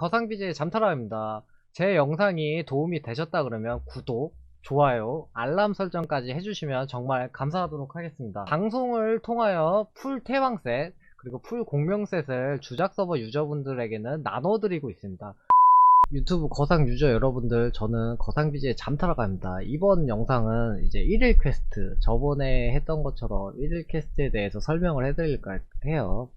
거상비제 잠타라입니다. 제 영상이 도움이 되셨다 그러면 구독, 좋아요, 알람 설정까지 해주시면 정말 감사하도록 하겠습니다. 방송을 통하여 풀 태왕 셋, 그리고 풀 공명 셋을 주작 서버 유저분들에게는 나눠드리고 있습니다. 유튜브 거상 유저 여러분들, 저는 거상비제 잠타라고 합니다. 이번 영상은 이제 1일 퀘스트, 저번에 했던 것처럼 1일 퀘스트에 대해서 설명을 해드릴까 해요.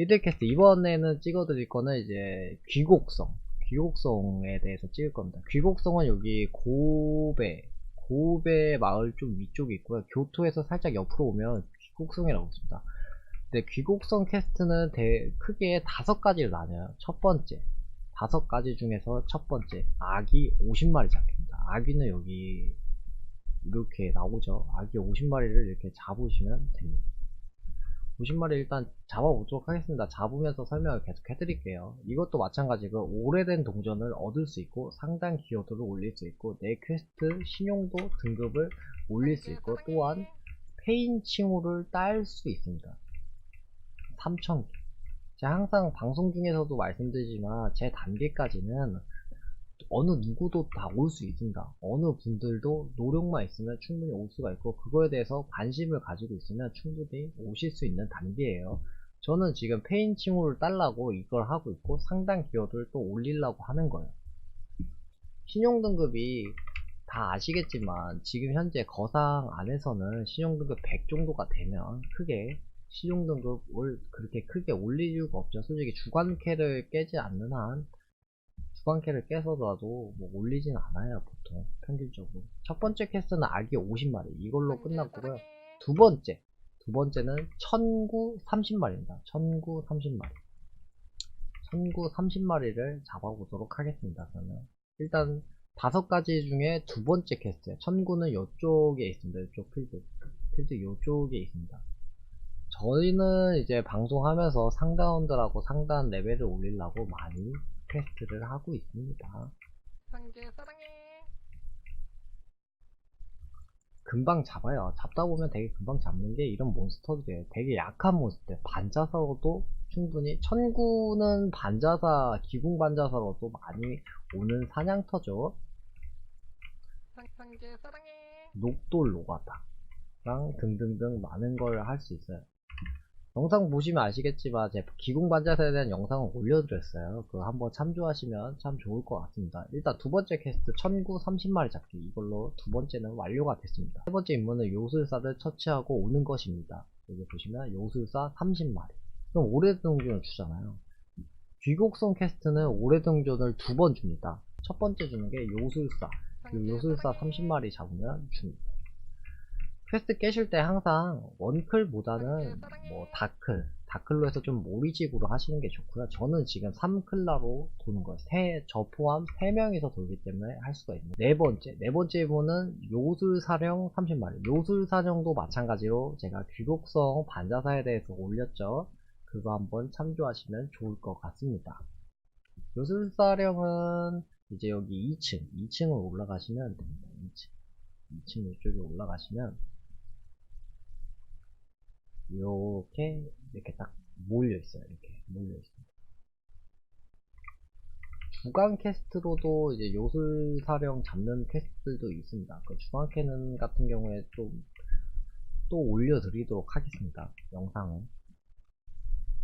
1일 퀘스트, 이번에는 찍어드릴 거는 이제 귀곡성, 귀곡성에 대해서 찍을 겁니다. 귀곡성은 여기 고베, 고베 마을 좀 위쪽에 있고요. 교토에서 살짝 옆으로 오면 귀곡성이라고 있습니다. 근데 귀곡성 퀘스트는 대- 크게 다섯 가지를 나뉘어요. 첫 번째, 다섯 가지 중에서 첫 번째, 아기 50마리 잡힙니다. 아기는 여기 이렇게 나오죠. 아기 50마리를 이렇게 잡으시면 됩니다. 50마리 일단 잡아보도록 하겠습니다. 잡으면서 설명을 계속 해드릴게요. 이것도 마찬가지고 오래된 동전을 얻을 수 있고 상당 기여도를 올릴 수 있고 내 퀘스트 신용도 등급을 올릴 수 있고 또한 페인 칭호를 딸 수 있습니다. 3000개. 제가 항상 방송 중에서도 말씀드리지만 제 단계까지는 어느 누구도 다 올 수 있습니다. 어느 분들도 노력만 있으면 충분히 올 수가 있고 그거에 대해서 관심을 가지고 있으면 충분히 오실 수 있는 단계예요. 저는 지금 페인 칭호를 딸라고 이걸 하고 있고 상당 기여도를 또 올리려고 하는 거예요. 신용 등급이 다 아시겠지만 지금 현재 거상 안에서는 신용 등급 100 정도가 되면 크게 신용 등급을 그렇게 크게 올릴 이유가 없죠. 솔직히 주관캐를 깨지 않는 한 주관캐를 깨서라도 뭐 올리진 않아요 보통 평균적으로. 첫 번째 퀘스트는 아기 50마리. 이걸로 끝났고요. 두 번째. 두 번째는 천구 30마리입니다. 천구 30마리. 천구 30마리를 잡아보도록 하겠습니다 저는 일단 다섯 가지 중에 두 번째 퀘스트 천구는 이쪽에 있습니다. 이쪽 필드. 필드 이쪽에 있습니다. 저희는 이제 방송하면서 상다원들하고 상단 레벨을 올리려고 많이 퀘스트를 하고 있습니다. 상계 사랑해. 금방 잡아요. 잡다 보면 되게 금방 잡는 게 이런 몬스터들이에요. 되게 약한 몬스터. 반자사로도 충분히 천구는 반자사, 기궁 반자사로도 많이 오는 사냥터죠. 상, 상계 사랑해. 녹돌 노가다랑 등등등 많은 걸 할 수 있어요. 영상 보시면 아시겠지만 제 기공 반자사에 대한 영상을 올려드렸어요. 그거 한번 참조하시면 참 좋을 것 같습니다. 일단 두 번째 퀘스트 천구 30마리 잡기 이걸로 두 번째는 완료가 됐습니다. 세 번째 임무는 요술사를 처치하고 오는 것입니다. 여기 보시면 요술사 30마리. 그럼 오래된 동전을 주잖아요. 귀곡성 퀘스트는 오래된 동전을 두 번 줍니다. 첫 번째 주는 게 요술사. 그 요술사 30마리 잡으면 줍니다. 퀘스트 깨실 때 항상 원클보다는 뭐 다클, 다클로 해서 좀 모리직으로 하시는 게 좋고요. 저는 지금 3클라로 도는 거예요. 세, 저 포함 3명이서 돌기 때문에 할 수가 있는 네 번째, 네 번째 부분은 요술사령 30마리. 요술사령도 마찬가지로 제가 귀곡성 반자사에 대해서 올렸죠. 그거 한번 참조하시면 좋을 것 같습니다. 요술사령은 이제 여기 2층, 2층을 올라가시면 됩니다. 2층. 2층 이쪽에 올라가시면 이렇게 이렇게 딱 몰려 있어요. 이렇게 몰려 있습니다. 주간 퀘스트로도 이제 요술사령 잡는 퀘스트들도 있습니다. 그 주간 캐는 같은 경우에 좀 또 올려드리도록 하겠습니다. 영상은.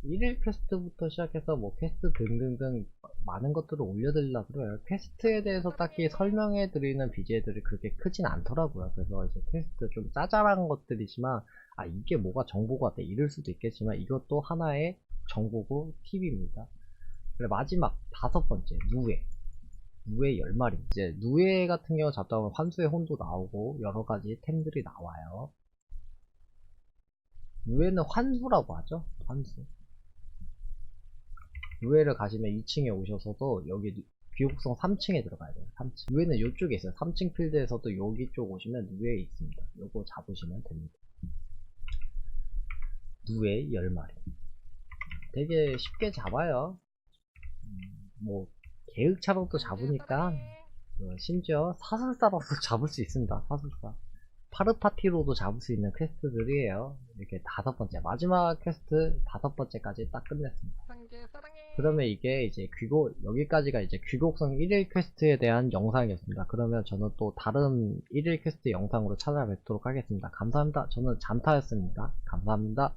1일 퀘스트부터 시작해서 뭐 퀘스트 등등등 많은 것들을 올려드리려고 그래요. 퀘스트에 대해서 딱히 설명해드리는 BJ들이 그렇게 크진 않더라고요. 그래서 이제 퀘스트 좀 짜잘한 것들이지만 아 이게 뭐가 정보가 돼 이럴 수도 있겠지만 이것도 하나의 정보고 팁입니다. 그리고 마지막 다섯 번째 누에 누에 10마리 이제 누에 같은 경우 잡다 보면 환수의 혼도 나오고 여러 가지 템들이 나와요. 누에는 환수라고 하죠. 환수. 누에를 가시면 2층에 오셔서도 여기 귀곡성 3층에 들어가야 돼요. 3층. 누에는 이쪽에 있어요. 3층 필드에서도 여기 쪽 오시면 누에 있습니다. 요거 잡으시면 됩니다. 누에 10마리. 되게 쉽게 잡아요. 음, 뭐, 계획차로도 잡으니까, 어, 심지어 사슬사로도 잡을 수 있습니다. 사슬사. 파르파티로도 잡을 수 있는 퀘스트들이에요. 이렇게 다섯 번째, 마지막 퀘스트 다섯 번째까지 딱 끝냈습니다. 그러면 이게 이제 귀곡, 여기까지가 이제 귀곡성 1일 퀘스트에 대한 영상이었습니다. 그러면 저는 또 다른 1일 퀘스트 영상으로 찾아뵙도록 하겠습니다. 감사합니다. 저는 잔타였습니다. 감사합니다.